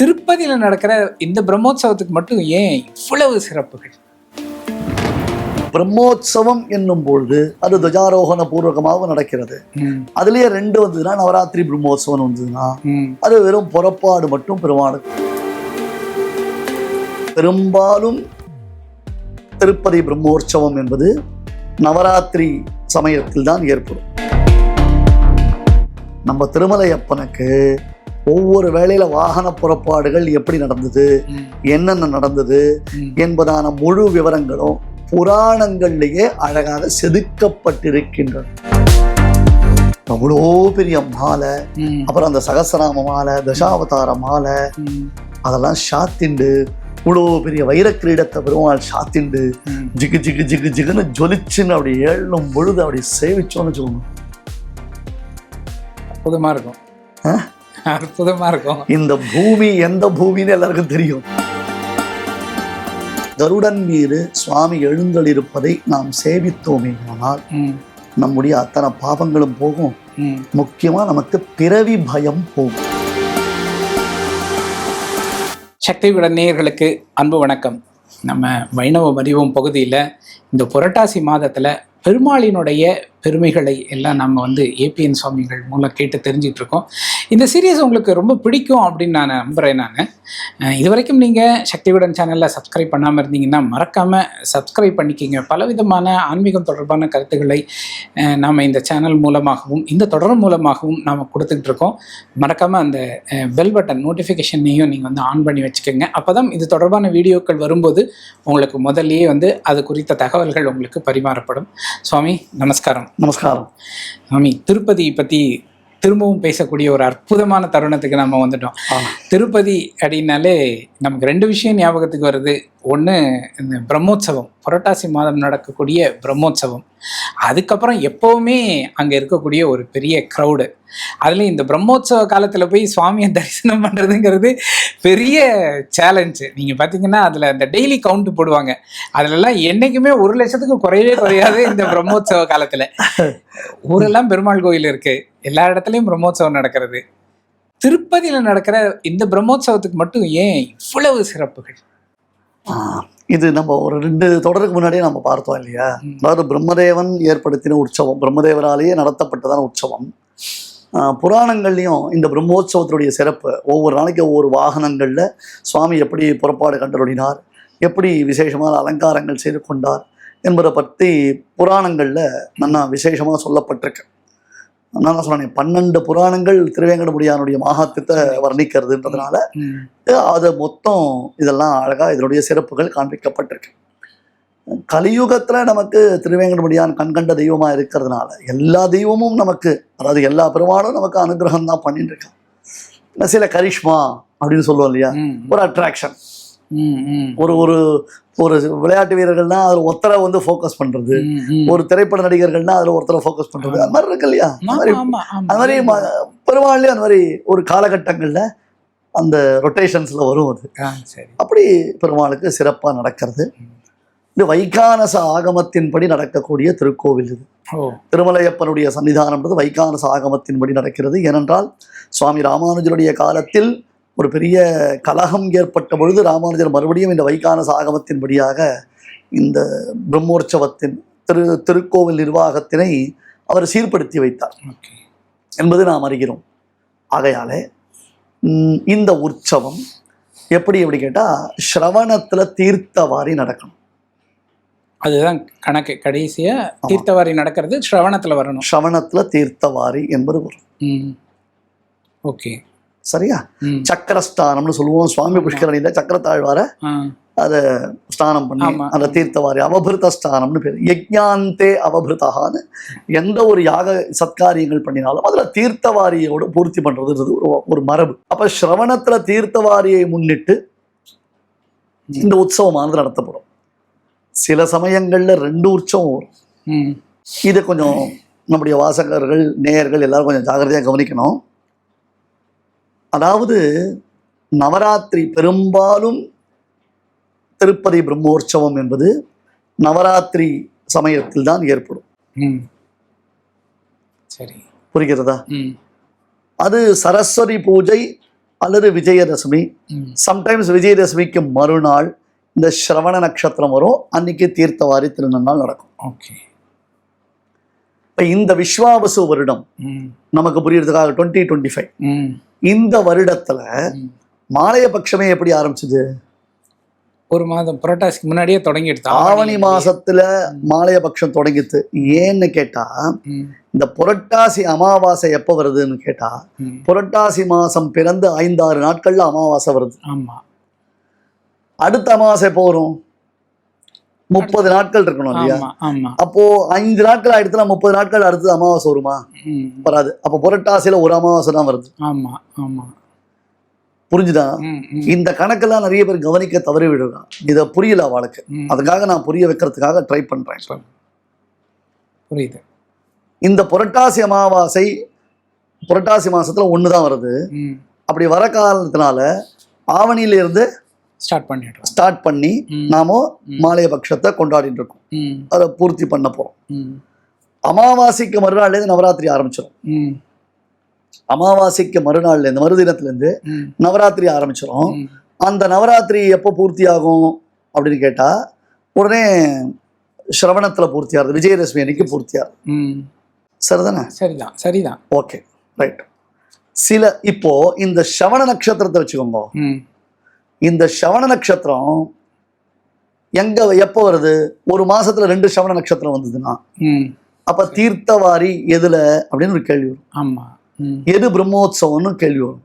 திருப்பதியில நடக்கிற இந்த பிரம்மோற்சவத்துக்கு மட்டும் ஏன் இவ்வளவு சிறப்புகள்? பிரம்மோற்சவம் என்னும் பொழுது அது துவஜாரோகண பூர்வகமாக நடக்கிறது. அதுலயே ரெண்டு வந்ததுன்னா நவராத்திரி பிரம்மோற்சவம் வந்ததுன்னா அது வெறும் புறப்பாடு மட்டும் பெருமாளுக்கு. பெரும்பாலும் திருப்பதி பிரம்மோற்சவம் என்பது நவராத்திரி சமயத்தில் தான் ஏற்படும். நம்ம திருமலையப்பனுக்கு ஒவ்வொரு வேளையில வாகன புறப்பாடுகள் எப்படி நடந்தது? என்னென்ன நடந்தது. என்பதான முழு விவரங்களும் புராணங்கள்லேயே அழகாக செதுக்கப்பட்டிருக்கின்றன. அவ்வளோ பெரிய மாலை அப்புறம் அந்த சகசநாம மாலை தசாவதார மாலை அதெல்லாம் சாத்திண்டு இவ்வளோ பெரிய வைர கிரீடத்தை பெருமாள் சாத்திண்டு. ஜிகு ஜிகு ஜிகு ஜிகுன்னு ஜொலிச்சுன்னு அப்படி ஏழும் பொழுது அப்படி சேவிச்சோன்னு சொல்லணும் அற்புதமா இருக்கும். ஆ? அற்புதமா இருக்கும். இந்த பூமி எந்த பூமின்னு எல்லாருக்கும் தெரியும். கருடன் மீது சுவாமி எழுந்தளிருப்பதை நாம் சேவித்தோமே ம், நம்முடைய அத்தனை பாவங்களும் போகும். முக்கியமா நமக்கு பிறவி பயம் போகும். சக்தி விட நேயர்களுக்கு அன்பு வணக்கம். நம்ம வைணவ அறிவோம் பகுதியில் இந்த புரட்டாசி மாதத்தில் பெருமாளினுடைய பெருமைகளை எல்லாம் நம்ம வந்து ஏபிஎன் சுவாமிகள் மூலம் கேட்டு தெரிஞ்சிட்டு இருக்கோம் இந்த சீரியஸ் உங்களுக்கு ரொம்ப பிடிக்கும் அப்படின்னு நான் நம்புகிறேன் நான். இது வரைக்கும் நீங்கள் சக்திவிடன் சேனலில் சப்ஸ்கிரைப் பண்ணாமல் இருந்தீங்கன்னா மறக்காமல் சப்ஸ்கிரைப் பண்ணிக்கிங்க. பலவிதமான ஆன்மீகம் தொடர்பான கருத்துக்களை நாம் இந்த சேனல் மூலமாகவும் இந்த தொடர் மூலமாகவும் நாம் கொடுத்துக்கிட்டு இருக்கோம் மறக்காமல் அந்த பெல் பட்டன் நோட்டிஃபிகேஷனையும் நீங்கள் வந்து ஆன் பண்ணி வச்சுக்கோங்க. அப்போ தான் இது தொடர்பான வீடியோக்கள் வரும்போது உங்களுக்கு முதல்லயே வந்து அது குறித்த தகவல்கள் உங்களுக்கு பரிமாறப்படும். சுவாமி நமஸ்காரம். நமஸ்காரம். சுவாமி திருப்பதி பற்றி திரும்பவும் பேசக்கூடிய ஒரு அற்புதமான தருணத்துக்கு நம்ம வந்துட்டோம். திருப்பதி அப்படின்னாலே நமக்கு ரெண்டு விஷயம் ஞாபகத்துக்கு வருது. ஒன்று இந்த பிரம்மோற்சவம் புரட்டாசி மாதம் நடக்கக்கூடிய பிரம்மோற்சவம் அதுக்கப்புறம் எப்போவுமே அங்கே இருக்கக்கூடிய ஒரு பெரிய க்ரௌடு அதுலேயும் இந்த பிரம்மோற்சவ காலத்தில் போய் சுவாமியை தரிசனம் பண்ணுறதுங்கிறது பெரிய சேலஞ்சு நீங்கள் பார்த்தீங்கன்னா அதில் அந்த டெய்லி கவுண்ட் போடுவாங்க. அதுலலாம் என்றைக்குமே ஒரு லட்சத்துக்கு குறையவே குறையாது இந்த பிரம்மோற்சவ காலத்தில். ஊரெல்லாம் பெருமாள் கோயில் இருக்குது எல்லா இடத்துலையும் பிரம்மோற்சவம் நடக்கிறது. திருப்பதியில் நடக்கிற இந்த பிரம்மோற்சவத்துக்கு மட்டும் ஏன் இவ்வளவு சிறப்புகள்? இது நம்ம ஒரு ரெண்டு தொடருக்கு முன்னாடியே நம்ம பார்த்தோம் இல்லையா? அதாவது பிரம்மதேவன் ஏற்படுத்தின உற்சவம் பிரம்மதேவராலேயே நடத்தப்பட்டதான உற்சவம். புராணங்கள்லையும் இந்த பிரம்மோற்சவத்தினுடைய சிறப்பு ஒவ்வொரு நாளைக்கு ஒவ்வொரு வாகனங்களில் சுவாமி எப்படி புறப்பாடு கண்டருளினார் எப்படி விசேஷமான அலங்காரங்கள் செய்து கொண்டார் என்பதை பற்றி புராணங்களில் நான் விசேஷமாக சொல்லப்பட்டிருக்கு. நான் சொன்னேன் பன்னெண்டு புராணங்கள் திருவேங்கடமுடியானுடைய மகாத்தியத்தை வர்ணிக்கிறதுன்றதுனால அது மொத்தம் இதெல்லாம் அழகா இதனுடைய சிறப்புகள் காண்பிக்கப்பட்டிருக்கு. கலியுகத்துல நமக்கு திருவேங்கடமுடியான் கண்கண்ட தெய்வமா இருக்கிறதுனால எல்லா தெய்வமும் நமக்கு அதாவது எல்லா பெருமாளும் நமக்கு அனுகிரகம் தான் பண்ணிட்டு இருக்கான் சில கரிஷ்மா அப்படின்னு சொல்லுவோம் இல்லையா? ஒரு அட்ராக்ஷன் ஒரு ஒரு ஒரு விளையாட்டு வீரர்கள்னா அதில் ஒருத்தரை வந்து ஃபோக்கஸ் ம். ஒரு திரைப்பட நடிகர்கள்னா அதில் ஒருத்தரை ஃபோக்கஸ் பண்றது. அது மாதிரி இருக்கு இல்லையா. அது மாதிரி ம- பெருமாள்லயும் அந்த மாதிரி ஒரு காலகட்டங்கள்ல அந்த ரொட்டேஷன்ஸ்ல வரும் அது. அப்படி பெருமாளுக்கு சிறப்பாக நடக்கிறது. இது வைகானச ஆகமத்தின்படி நடக்கக்கூடிய திருக்கோவில் இது. திருமலையப்பனுடைய சன்னிதானம்ன்றது வைகானச ஆகமத்தின்படி நடக்கிறது. ஏனென்றால் சுவாமி ராமானுஜருடைய காலத்தில் ஒரு பெரிய கலகம் ஏற்பட்ட பொழுது ராமானுஜர் மறுபடியும் இந்த வைகானச ஆகமத்தின்படியாக இந்த பிரம்மோற்சவத்தின் திரு திருக்கோவில் நிர்வாகத்தினை அவர் சீர்படுத்தி வைத்தார். ஓகே. என்பது நாம் அறிகிறோம். ஆகையாலே இந்த உற்சவம் எப்படி எப்படி கேட்டால் ஸ்ரவணத்தில் தீர்த்தவாரி நடக்கணும். அதுதான் கணக்கு கடைசியா தீர்த்தவாரி நடக்கிறது ஸ்ரவணத்துல வரணும். ஸ்ரவணத்தில் தீர்த்தவாரி என்பது வரும் ஓகே. சரியா? சக்கரஸ்தானம்னு சொல்லுவோம். சுவாமி புஷ்கரணியில் சக்கரத்தாழ்வார அதை ஸ்நானம் பண்ணி. அந்த தீர்த்தவாரி அவபிருத ஸ்தானம்னு பேர். யஜ்ஞாந்தே அவபிருதகான்னு எந்த ஒரு யாக சத்காரியங்கள் பண்ணினாலும் அதுல தீர்த்தவாரியோட பூர்த்தி பண்றதுன்றது ஒரு மரபு. அப்ப ஸ்ரவணத்துல தீர்த்தவாரியை முன்னிட்டு இந்த உற்சவமானது நடத்தப்படும். சில சமயங்கள்ல ரெண்டு உற்சவம் வரும். இதை கொஞ்சம் நம்முடைய வாசகர்கள் நேயர்கள் எல்லாரும் கொஞ்சம் ஜாகிரதையாக கவனிக்கணும். அதாவது நவராத்திரி பெரும்பாலும் திருப்பதி பிரம்மோற்சவம் என்பது நவராத்திரி சமயத்தில் தான் ஏற்படும். சரி. புரிகிறதா? அது சரஸ்வதி பூஜை அல்லது விஜயதசமி. சம்டைம்ஸ் விஜயதசமிக்கு மறுநாள் இந்த சிரவண நட்சத்திரம் வரும். அன்னைக்கு தீர்த்தவாரி திருநன்னாள் நடக்கும். ஓகே. இப்போ இந்த விஸ்வாவசு வருடம் நமக்கு புரியறதுக்காக டுவெண்ட்டி டுவெண்ட்டி ஃபைவ் இந்த வருடத்துல. மாலைய பட்சமே எப்படி ஆரம்பிச்சது? ஒரு மாதம் புரட்டாசிக்கு முன்னாடியே தொடங்கிடுது ஆவணி மாசத்துல மாலைய பட்சம் தொடங்கித்து ஏன்னு கேட்டா இந்த புரட்டாசி அமாவாசை எப்போ வருதுன்னு கேட்டா புரட்டாசி மாசம் பிறந்து ஐந்தாறு நாட்கள்ல அமாவாசை வருது. ஆமா. அடுத்த அமாவாசை வரும்? முப்பது நாட்கள் இருக்கணும் இல்லையா? அப்போ ஐந்து நாட்கள் ஆயிடுச்சுனா முப்பது நாட்கள் அடுத்தது அமாவாசை வருமா? வராது. அப்போ புரட்டாசியில ஒரு அமாவாசை தான் வருது. ஆமா ஆமா. புரிஞ்சுதா? இந்த கணக்கெல்லாம் நிறைய பேர் கவனிக்க தவறி விடுறான் இதை புரியல அவளுக்கு ம். அதுக்காக நான் புரிய வைக்கிறதுக்காக ட்ரை பண்றேன். புரியுது. இந்த புரட்டாசி அமாவாசை புரட்டாசி மாசத்துல ஒன்று தான் வருது அப்படி வர காரணத்தினால ஆவணியில இருந்து ஸ்டார்ட் பண்ணிடுறோம் ஸ்டார்ட் பண்ணி. நாம. மாலைய பட்சத்தை கொண்டாடிட்டு இருக்கோம். அதை பூர்த்தி பண்ண போறோம். அமாவாசைக்கு மறுநாள்லேருந்து நவராத்திரி ஆரம்பிச்சிடும் அமாவாசைக்கு மறுநாள்லேருந்து மறுதினத்துலேருந்து ம். நவராத்திரி ஆரம்பிச்சிடும் அந்த நவராத்திரி எப்போ பூர்த்தி ஆகும் அப்படின்னு கேட்டா உடனே சிரவணத்துல பூர்த்தி ஆகுது விஜயதசமி அன்னைக்கு பூர்த்தி ஆகுது ம். சரிதானே? சரிதான் சரிதான். Okay right. சில இப்போ இந்த சவண நட்சத்திரத்தை வச்சுக்கோங்க. இந்த சவண நட்சத்திரம் எங்க எப்போ வருது? ஒரு மாசத்துல ரெண்டு சவண நட்சத்திரம் வந்ததுன்னா. அப்ப தீர்த்தவாரி எதுல? அப்படின்னு ஒரு கேள்வி வரும். ஆமா. எது பிரம்மோத்சவம்னு கேள்வி வரும்.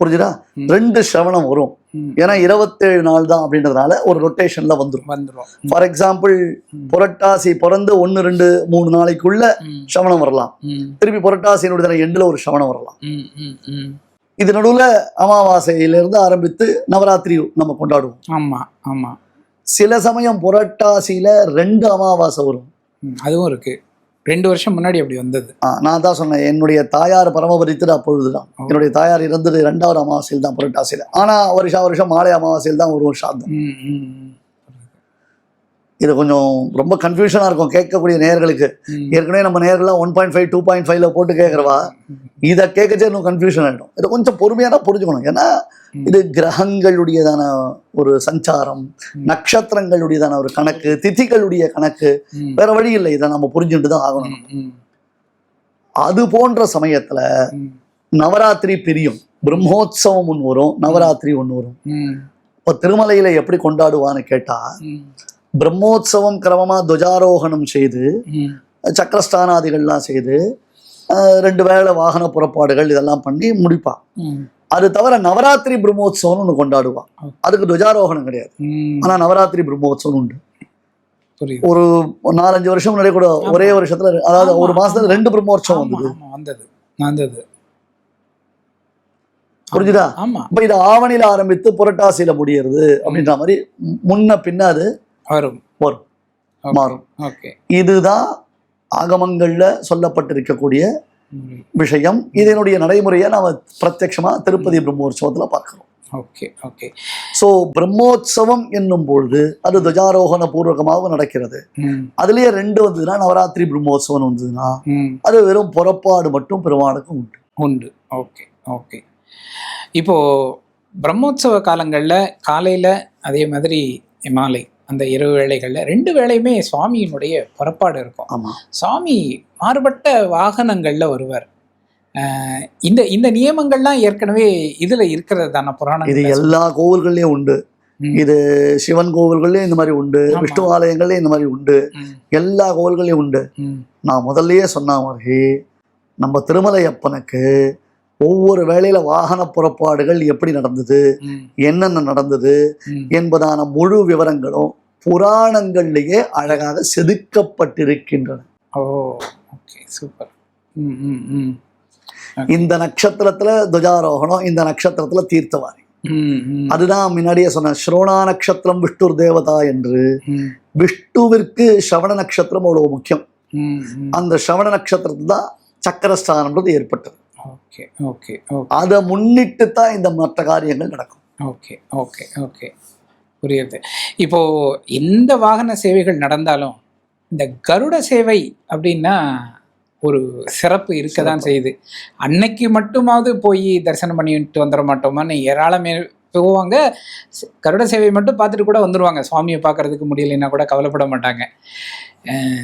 புரிஞ்சுதா. ரெண்டு சிரவணம் வரும். ஏன்னா இருபத்தேழு நாள் தான் அப்படின்றதுனால ஒரு ரொட்டேஷன்ல வந்துடும் வந்துடும் ஃபார் எக்ஸாம்பிள். புரட்டாசி பிறந்து ஒன்று ரெண்டு மூணு நாளைக்குள்ள சவணம் வரலாம். திருப்பி புரட்டாசியினுடைய எண்டில் ஒரு சவணம் வரலாம். இது நடுவில் அமாவாசையிலிருந்து ஆரம்பித்து நவராத்திரி நம்ம கொண்டாடுவோம். ஆமா ஆமா. சில சமயம் புரட்டாசியில ரெண்டு அமாவாசை வரும். அதுவும் இருக்கு. ரெண்டு வருஷம் முன்னாடி அப்படி வந்தது. ஆ, நான் தான் சொன்னேன் என்னுடைய தாயார் பரமபரித்தது அப்பொழுதுதான். ஓ. என்னுடைய தாயார் இறந்தது ரெண்டாவது அமாவாசையில் தான் புரட்டாசியில். ஆனா வருஷா வருஷம் மாலை அமாவாசையில் தான் ஒரு சாதம் ம் ம் ம். இது கொஞ்சம் ரொம்ப கன்ஃபியூஷனா இருக்கும் கேட்கக்கூடிய நேயர்களுக்கு. ம். ஏற்கனவே நம்ம நேர்கள்லாம் one point five two point ஃபைவ்ல போட்டு கேட்குறவா? இதை கேட்கச்சே இன்னும் கன்ஃபியூஷன் ஆகிடும் இதை கொஞ்சம் பொறுமையாக தான் புரிஞ்சுக்கணும். ஏன்னா. இது கிரகங்களுடையதான ஒரு சஞ்சாரம். நட்சத்திரங்களுடையதான ஒரு கணக்கு திதிகளுடைய கணக்கு. வேற வழி இல்லை. இதை நம்ம புரிஞ்சுட்டு தான் ஆகணும். அது போன்ற சமயத்துல நவராத்திரி பிரியும். பிரம்மோத்சவம் ஒன்று வரும் நவராத்திரி ஒன்று வரும். இப்போ திருமலையில எப்படி கொண்டாடுவான்னு கேட்டா ம், பிரம்மோத்சவம் கிரமமா துவஜாரோகணம் செய்து சக்கரஸ்தானாதிகள்லாம் செய்து ரெண்டு வேளை வாகன புறப்பாடுகள் இதெல்லாம் பண்ணி முடிப்பா. ம், அது தவிர நவராத்திரி பிரம்மோத்சவம்னு ஒன்று கொண்டாடுவா. Okay. அதுக்கு துவஜாரோகணம் கிடையாது. ம். ஆனா நவராத்திரி பிரம்மோத்சவம் உண்டு. ஒரு நாலஞ்சு வருஷம் முன்னாடி கூட ஒரே வருஷத்துல அதாவது ஒரு மாசத்துல. ரெண்டு பிரம்மோற்சவம் வந்தது. வந்தது. வந்தது. புரிஞ்சுதா? இப்ப இது ஆவணியில ஆரம்பித்து புரட்டாசியில முடியறது அப்படின்ற மாதிரி முன்ன பின்ன அது வரும். வரும். மாறும். ஓகே இதுதான் ஆகமங்கள்ல சொல்லப்பட்டிருக்கக்கூடிய விஷயம். இதனுடைய நடைமுறையை நாம பிரத்யட்சமா திருப்பதி பிரம்மோற்சவத்துல பார்க்கிறோம். ஓகே ஓகே சோ பிரம்மோற்சவம் என்னும் பொழுது அது துவஜாரோகண பூர்வகமாக நடக்கிறது. அதுலயே ரெண்டு வந்ததுன்னா நவராத்திரி பிரம்மோற்சவம் வந்ததுன்னா அது வெறும் புறப்பாடு மட்டும் பெருமாளுக்கு உண்டு. உண்டு. ஓகே ஓகே இப்போ பிரம்மோற்சவ காலங்களில் காலையில் அதே மாதிரி மாலை அந்த இரவு வேளைகளில் ரெண்டு வேளையுமே சுவாமியினுடைய புறப்பாடு இருக்கும். ஆமா. சுவாமி மாறுபட்ட வாகனங்களில் வருவார் அஹ் இந்த இந்த நியமங்கள்லாம் ஏற்கனவே இதுல இருக்கிறது தானே இது புராணங்கள் எல்லா கோவில்கள்லயும் உண்டு. இது சிவன் கோவில்கள்லயும் இந்த மாதிரி உண்டு. விஷ்ணு ஆலயங்கள்லயும் இந்த மாதிரி உண்டு. எல்லா கோவில்கள்லயும் உண்டு. நான் முதல்லயே சொன்ன மாதிரி நம்ம திருமலை அப்பனுக்கு ஒவ்வொரு வேளையில வாகன புறப்பாடுகள் எப்படி நடந்தது? என்னென்ன நடந்தது? என்பதான முழு விவரங்களும் புராணங்கள்லேயே அழகாக செதுக்கப்பட்டிருக்கின்றன. ஓ ஓகே சூப்பர். இந்த நட்சத்திரத்துல துவஜாரோகணம் இந்த நட்சத்திரத்துல தீர்த்தவாரி. அதுதான் முன்னாடியே சொன்ன ஸ்ரோணா நட்சத்திரம் விஷ்ணுர் தேவதா என்று. விஷ்ணுவிற்கு சவண நட்சத்திரம் அவ்வளவு முக்கியம். அந்த சவண நட்சத்திரத்துல தான் சக்கரஸ்தானம்ன்றது ஏற்பட்டது. ஓகே ஓகே ஓகே அதை முன்னிட்டு தான் இந்த மற்ற காரியங்கள் நடக்கும். ஓகே ஓகே ஓகே புரியுது. இப்போ எந்த வாகன சேவைகள் நடந்தாலும் இந்த கருட சேவை அப்படின்னா ஒரு சிறப்பு இருக்க தான் செய்யுது. அன்னைக்கு மட்டுமாவது போய் தரிசனம் பண்ணிட்டு வந்துட மாட்டோமான்னு ஏராளமே போவாங்க. கருட சேவை மட்டும் பார்த்துட்டு கூட வந்துடுவாங்க சுவாமியை பார்க்கறதுக்கு முடியலைன்னா கூட கவலைப்பட மாட்டாங்க.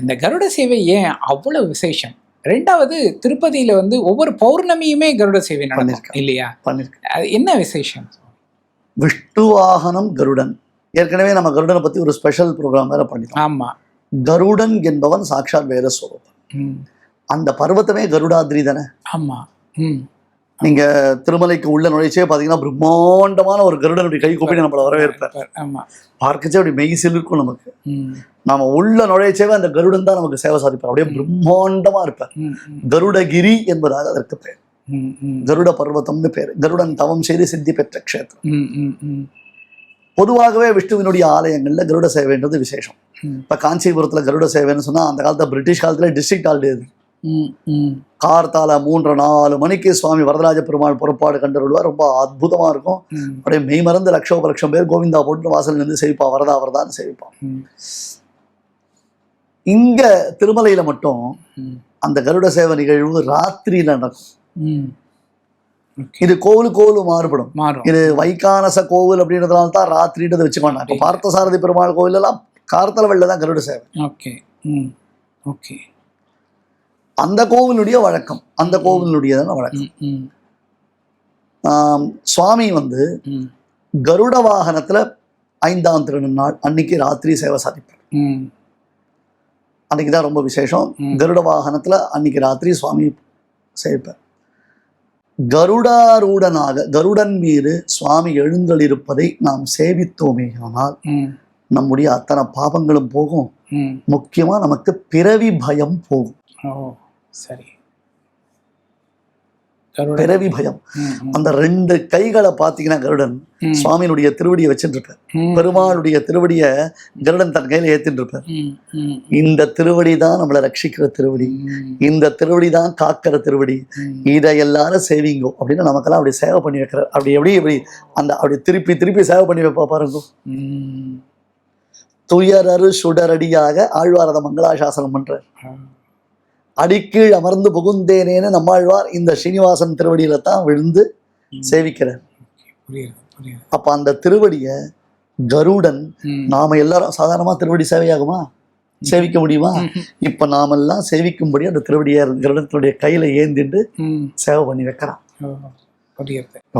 இந்த கருட சேவை ஏன் அவ்வளவு விசேஷம்? ரெண்டாவது திருப்பதியில வந்து ஒவ்வொரு பௌர்ணமியுமே கருட சேவை பண்ணிருக்காங்க. இல்லையா? பண்ணிருக்கேன் அது என்ன விசேஷம்? விஷ்ணு வாகனம் கருடன். ஏற்கனவே நம்ம கருடனை பத்தி ஒரு ஸ்பெஷல் ப்ரோக்ராம் வேற பண்ணிட்டோம். ஆமா. கருடன் என்பவன் சாட்சாத் வேற ஸ்வரூபம். அந்த பர்வத்தமே கருடாத்ரி தானே? ஆமா. நீங்க திருமலைக்கு உள்ள நுழைச்சே பாத்தீங்கன்னா பிரம்மாண்டமான ஒரு கருடனுடைய கை கூப்பி நம்மள வரவேற்பார் ஆமா. பார்க்கச்சே அப்படி மெய்சில் இருக்கும் நமக்கு. நாம உள்ள நுழைச்சேவே அந்த கருடன் தான் நமக்கு சேவை சாதிப்பார். அப்படியே பிரம்மாண்டமா இருப்பார். கருடகிரி என்பதாக அதற்கு பெயர். கருட பர்வதம்னு பேர். கருடன் தவம் செய்து சித்தி பெற்ற க்ஷேத்திரம். பொதுவாகவே விஷ்ணுவினுடைய ஆலயங்கள்ல கருட சேவைன்றது விசேஷம். இப்ப காஞ்சிபுரத்துல கருட சேவைன்னு சொன்னா அந்த காலத்துல பிரிட்டிஷ் காலத்துல டிஸ்ட்ரிக்ட் ம் கார்த்தால மூன்று நாலு மணிக்கு சுவாமி வரதராஜ பெருமாள் புறப்பாடு கண்டருள்வார். ரொம்ப அற்புதமா இருக்கும். அப்படியே மெய் மறந்து லட்சோப லட்சம் பேர் கோவிந்தா போட்டு வாசல் நின்று சேவிப்பா வரதா வரதான்னு சேவிப்பான். இங்க திருமலையில மட்டும் அந்த கருட சேவை நிகழ்வு ராத்திரியில நடக்கும். இது கோவில் கோவில் மாறுபடும். இது வைகானச கோவில் அப்படின்றதுனால தான் ராத்திரின்றதை வச்சுக்கோங்க. இப்போ பார்த்தசாரதி பெருமாள் கோவில் எல்லாம் கார்த்தல தான் கருட சேவை. ஓகே. ம். ஓகே. அந்த கோவிலுடைய வழக்கம். அந்த கோவிலுடையதான வழக்கம். சுவாமி வந்து கருட வாகனத்துல ஐந்தாம் திருநாள் அன்னைக்கு ராத்திரி சேவை சாதிப்பார் அன்னைக்கு தான் ரொம்ப விசேஷம். கருட வாகனத்துல அன்னைக்கு ராத்திரி சுவாமி சேவிப்பார். கருடாரூடனாக கருடன் மீது சுவாமி எழுந்தளிருப்பதை நாம் சேவித்தோமே ஆனால் நம்முடைய அத்தனை பாபங்களும் போகும். முக்கியமா நமக்கு பிறவி பயம் போகும். சரி. பிறவி பயம். அந்த ரெண்டு கைகளை பார்த்தீங்கன்னா கருடன் சுவாமியினுடைய திருவடியை வச்சுட்டு இருப்பார் பெருமாளுடைய திருவடியை கருடன் தன் கையில ஏத்திட்டு இருப்பார் இந்த திருவடி தான் நம்மளை ரட்சிக்கிற திருவடி. இந்த திருவடி தான் காக்கிற திருவடி. இதை எல்லாரும் சேவிங்கோ அப்படின்னு நமக்கெல்லாம் அப்படி சேவை பண்ணி வைக்கிறார். அப்படி எப்படி எப்படி அந்த அப்படி திருப்பி திருப்பி சேவை பண்ணி வைப்பா பாருங்க. துயரரு சுடரடியாக ஆழ்வாரத மங்களாசாசனம் பண்றார். அடிக்கீழ் அமர்ந்து புகுந்தேனேன்னு நம்மாழ்வார் இந்த ஸ்ரீனிவாசன் திருவடியில தான் விழுந்து. சேவிக்கிறார். அப்ப அந்த திருவடியை கருடன் நாம எல்லாரும் சாதாரணமா திருவடி சேவையாகுமா? சேவிக்க முடியுமா? இப்ப நாமெல்லாம் சேவிக்கும்படி அந்த திருவடியை கருடத்தினுடைய கையில ஏந்திட்டு சேவை பண்ணி வைக்கிறான்.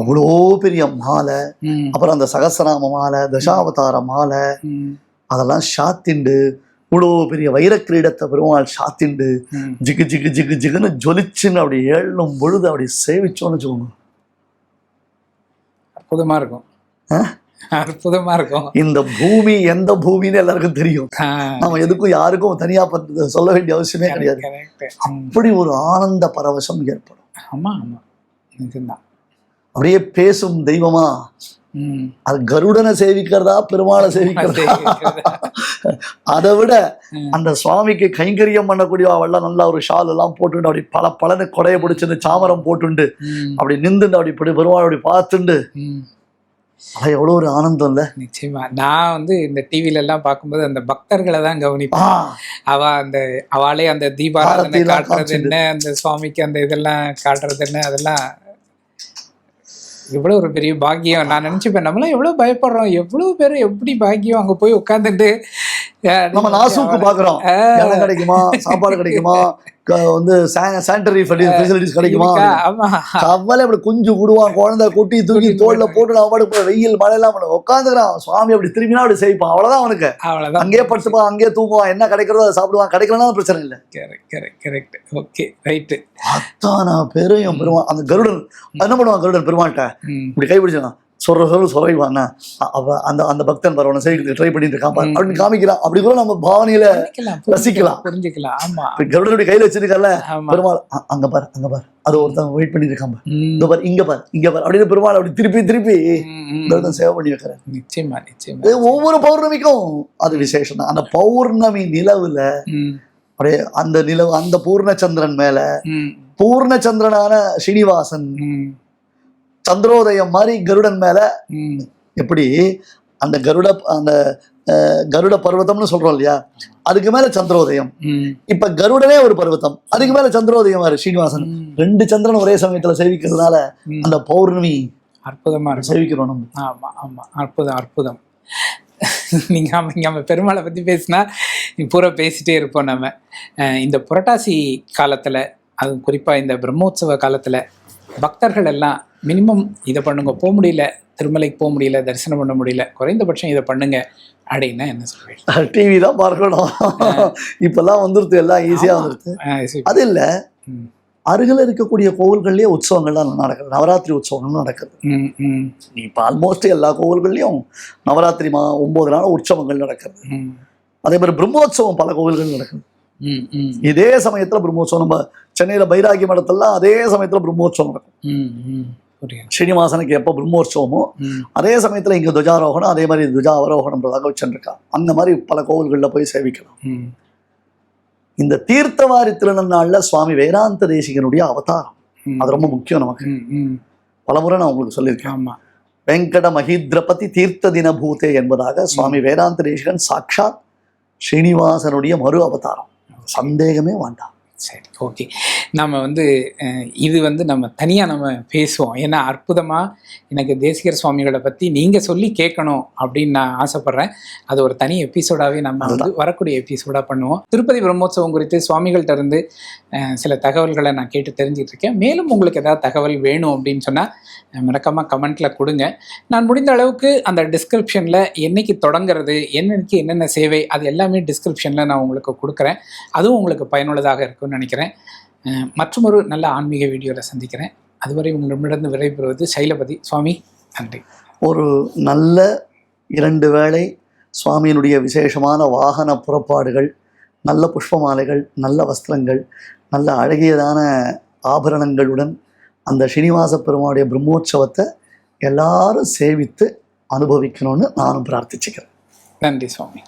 அவ்வளோ பெரிய மாலை. அப்புறம் அந்த சகசநாம மாலை தசாவதார மாலை அதெல்லாம் சாத்திண்டு இவ்வளோ பெரிய வைர கிரீடத்தை பெருமாள் சாத்திண்டு ஜிகு ஜிகு ஜிகு ஜிகுன்னு ஜொலிச்சுன்னு அப்படி ஏழும் பொழுது அப்படி சேவிச்சோன்னு வச்சுக்கோங்க. அற்புதமா இருக்கும்? அற்புதமா இருக்கும். இந்த பூமி எந்த பூமின்னு எல்லாருக்கும் தெரியும். நம்ம எதுக்கும் யாருக்கும் தனியா பத்தி சொல்ல வேண்டிய அவசியமே கிடையாது. அப்படி ஒரு ஆனந்த பரவசம் ஏற்படும். ஆமா ஆமா. நிஜம்தான். அப்படியே பேசும் தெய்வமா அது கருடனை சேவிக்கிறதா பெருமாளை சேவிக்கிறதா? அதை விட. அந்த சுவாமிக்கு கைங்கரியம் பண்ணக்கூடிய அவள்லாம் நல்லா ஒரு ஷால் எல்லாம் போட்டுண்டு அப்படி பல பலனு கொடைய பிடிச்சிருந்து சாமரம் போட்டுண்டு அப்படி நின்றுண்டு அப்படி இப்படி பெருமாள் அப்படி பார்த்துண்டு. அது எவ்வளோ ஒரு ஆனந்தம் இல்ல நிச்சயமா. நான் வந்து இந்த டிவில எல்லாம் பார்க்கும்போது அந்த பக்தர்களை தான் கவனிப்பேன். அவ அந்த அவளே அந்த தீபாராதனை காட்டுறது. என்ன அந்த சுவாமிக்கு அந்த இதெல்லாம் காட்டுறது என்ன அதெல்லாம் எவ்வளவு ஒரு பெரிய பாக்கியம். நான் நினைச்சுப்பேன் நம்மளாம் எவ்வளவு பயப்படுறோம்? எவ்வளவு பேர் எப்படி பாக்கியம்? அங்க போய் உட்காந்துட்டு நம்ம நாசூக்கு பாக்குறோம். இடம் கிடைக்குமா? சாப்பாடு கிடைக்குமா? வந்து சானிட்டரி ஃபெசிலிட்டிஸ் கிடைக்குமா? கவலை அப்படி குஞ்சு விடுவான் குழந்தை குட்டி தூக்கி தோல்ல போட்டு அவன் போய் வெயில் மழையெல்லாம் பண்ண உட்காந்துக்கிறான் சுவாமி அப்படி திரும்பினா அப்படி செய்ப்பான். அவ்வளவுதான் அவனுக்கு. அவ்வளவுதான். அங்கேயே படுத்துப்பான் அங்கேயே தூங்குவான் என்ன கிடைக்கிறதோ அதை சாப்பிடுவான். கிடைக்கலன்னா பிரச்சனை இல்லை. Correct correct correct okay right அத்தானா பெரும் பெருமான். அந்த கருடன் என்ன பண்ணுவான் கருடன் பெருமான்ட்ட இப்படி கை பிடிச்சான் சொல்ற சொல்ல சொல்லிடுவான் அவ அந்த அந்த பக்தன் பரவன சரி ட்ரை பண்ணிட்டு இருக்கான். அப்படின்னு காமிக்கிறான். அப்படி கூட நம்ம பாவனையில ரசிக்கலாம். புரிஞ்சுக்கலாம். ஆமா. கருடனுடைய கையில வச்சிருக்கல பெருமாள் அங்க பாரு அங்க பாரு. அது ஒருத்தன் வெயிட் பண்ணிட்டு இருக்கான் இங்க பாரு இங்க பாரு இங்க பாரு. அப்படின்னு பெருமாள் அப்படி திருப்பி திருப்பி. கருடன் சேவை பண்ணி வைக்கிறேன் நிச்சயமா நிச்சயமா. ஒவ்வொரு பௌர்ணமிக்கும் அது விசேஷம் தான். அந்த பௌர்ணமி நிலவுல அப்படியே அந்த நிலவு அந்த பூர்ணச்சந்திரன் மேல பூர்ணச்சந்திரனான ஸ்ரீனிவாசன் சந்திரோதயம் மாதிரி கருடன் மேல எப்படி அந்த கருட அந்த கருட பர்வதம்னு சொல்றோம் இல்லையா? அதுக்கு மேல சந்திரோதயம். இப்ப கருடனே ஒரு பர்வதம். அதுக்கு மேல சந்திரோதயம் ஸ்ரீனிவாசன். ரெண்டு சந்திரன் ஒரே சமயத்துல சேவிக்கிறதுனால. அந்த பௌர்ணமி அற்புதமா சேவிக்கிறோம் நம்ம. ஆமா ஆமா. அற்புதம் அற்புதம். நீங்க நம்ம பெருமாளை பத்தி பேசினா பூரா பேசிட்டே இருப்போம் நம்ம இந்த புரட்டாசி காலத்துல அதுவும் குறிப்பா இந்த பிரம்மோற்சவ காலத்துல பக்தர்கள் எல்லாம் மினிமம் இதை பண்ணுங்க. போக முடியல. திருமலைக்கு போக முடியல. தரிசனம் பண்ண முடியல. குறைந்தபட்சம் இதை பண்ணுங்க அப்படின்னா என்ன சொல்றீங்க? டிவி தான் பார்க்கணும். இப்பெல்லாம் வந்துருது. எல்லாம் ஈஸியா வந்துருது. அது இல்ல. அருகில் இருக்கக்கூடிய கோவில்கள்லயே உற்சவங்கள்லாம் நடக்குது. நவராத்திரி உற்சவங்கள் நடக்குது. இப்போ ஆல்மோஸ்ட் எல்லா கோவில்கள்லயும் நவராத்திரி மா ஒன்பது நாள் உற்சவங்கள் நடக்குது. அதே மாதிரி பிரம்மோற்சவம் பல கோவில்கள் நடக்குது. இதே சமயத்துல பிரம்மோற்சவம். நம்ம சென்னையில பைராகி மடத்தெல்லாம் அதே சமயத்துல பிரம்மோற்சவம் நடக்கும். ஸ்ரீனிவாசனுக்கு எப்போ பிரம்மோற்சவமோ அதே சமயத்துல இங்க துஜாரோகணம் அதே மாதிரி துஜா அவரோகணம்ன்றதாக வச்சுருக்கா அந்த மாதிரி பல கோவில்கள்ல போய் சேவிக்கலாம். இந்த தீர்த்தவாரி திருநன்னாள்ல சுவாமி வேதாந்த தேசிகனுடைய அவதாரம். அது ரொம்ப முக்கியம் நமக்கு. பலமுறை நான் உங்களுக்கு சொல்லியிருக்கேன். வெங்கட மகித்ரபதி தீர்த்த தினபூதே என்பதாக சுவாமி வேதாந்த தேசிகன் சாட்சாத் ஸ்ரீனிவாசனுடைய மறு அவதாரம். சந்தேகமே வேண்டாம். சரி. ஓகே. நம்ம வந்து இது வந்து நம்ம தனியாக நம்ம பேசுவோம். ஏன்னா அற்புதமாக எனக்கு தேசிகர் சுவாமிகளை பற்றி நீங்கள் சொல்லி கேட்கணும் அப்படின்னு நான் ஆசைப்பட்றேன். அது ஒரு தனி எபிசோடாகவே நம்ம வந்து வரக்கூடிய எபிசோடாக பண்ணுவோம். திருப்பதி பிரம்மோற்சவம் குறித்து சுவாமிகள்ட்ட இருந்து சில தகவல்களை நான் கேட்டு தெரிஞ்சிட்டு இருக்கேன் மேலும் உங்களுக்கு ஏதாவது தகவல் வேணும் அப்படின்னு சொன்னால் மறக்காமல் கமெண்ட்டில் கொடுங்க. நான் முடிந்த அளவுக்கு அந்த டிஸ்கிரிப்ஷனில் என்னைக்கு தொடங்குறது என்னைக்கு என்னென்ன சேவை அது எல்லாமே டிஸ்கிரிப்ஷனில் நான் உங்களுக்கு கொடுக்குறேன். அதுவும் உங்களுக்கு பயனுள்ளதாக இருக்கும்னு நினைக்கிறேன். மற்றும் ஒரு நல்ல ஆன்மீக வீடியோவில் சந்திக்கிறேன். அதுவரை உங்களிடமிருந்து விடைபெறுவது சைலபதி. சுவாமி நன்றி. ஒரு நல்ல இரண்டு வேளை சுவாமியினுடைய விசேஷமான வாகன புறப்பாடுகள் நல்ல புஷ்பமாலைகள் நல்ல வஸ்திரங்கள் நல்ல அழகியதான ஆபரணங்களுடன் அந்த ஸ்ரீனிவாச பெருமாளுடைய பிரம்மோற்சவத்தை எல்லாரும் சேவித்து அனுபவிக்கணும்னு நானும் பிரார்த்திச்சுக்கிறேன். நன்றி சுவாமி.